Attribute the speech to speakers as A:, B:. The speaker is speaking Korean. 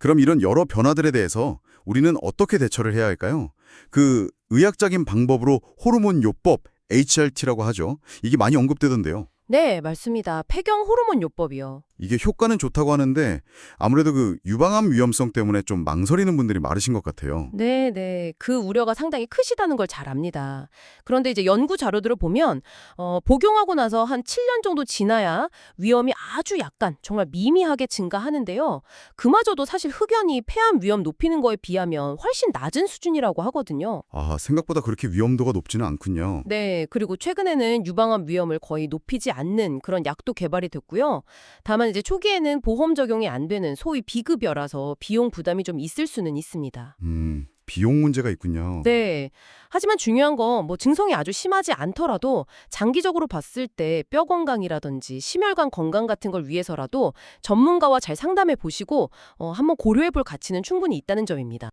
A: 그럼 이런 여러 변화들에 대해서 우리는 어떻게 대처를 해야 할까요? 그 의학적인 방법으로 호르몬 요법, HRT라고 하죠. 이게 많이 언급되던데요.
B: 네, 맞습니다. 폐경 호르몬 요법이요.
A: 이게 효과는 좋다고 하는데 아무래도 그 유방암 위험성 때문에 좀 망설이는 분들이 많으신 것 같아요.
B: 네, 네. 그 우려가 상당히 크시다는 걸 잘 압니다. 그런데 이제 연구 자료들을 보면 어, 복용하고 나서 한 7년 정도 지나야 위험이 아주 약간 정말 미미하게 증가하는데요. 그마저도 사실 흡연이 폐암 위험 높이는 거에 비하면 훨씬 낮은 수준이라고 하거든요.
A: 아, 생각보다 그렇게 위험도가 높지는 않군요.
B: 네, 그리고 최근에는 유방암 위험을 거의 높이지 않는 그런 약도 개발이 됐고요. 다만 이제 초기에는 보험 적용이 안 되는 소위 비급여라서 비용 부담이 좀 있을 수는 있습니다.
A: 음, 비용 문제가 있군요.
B: 네. 하지만 중요한 건 뭐 증상이 아주 심하지 않더라도 장기적으로 봤을 때 뼈 건강이라든지 심혈관 건강 같은 걸 위해서라도 전문가와 잘 상담해 보시고 어, 한번 고려해 볼 가치는 충분히 있다는 점입니다.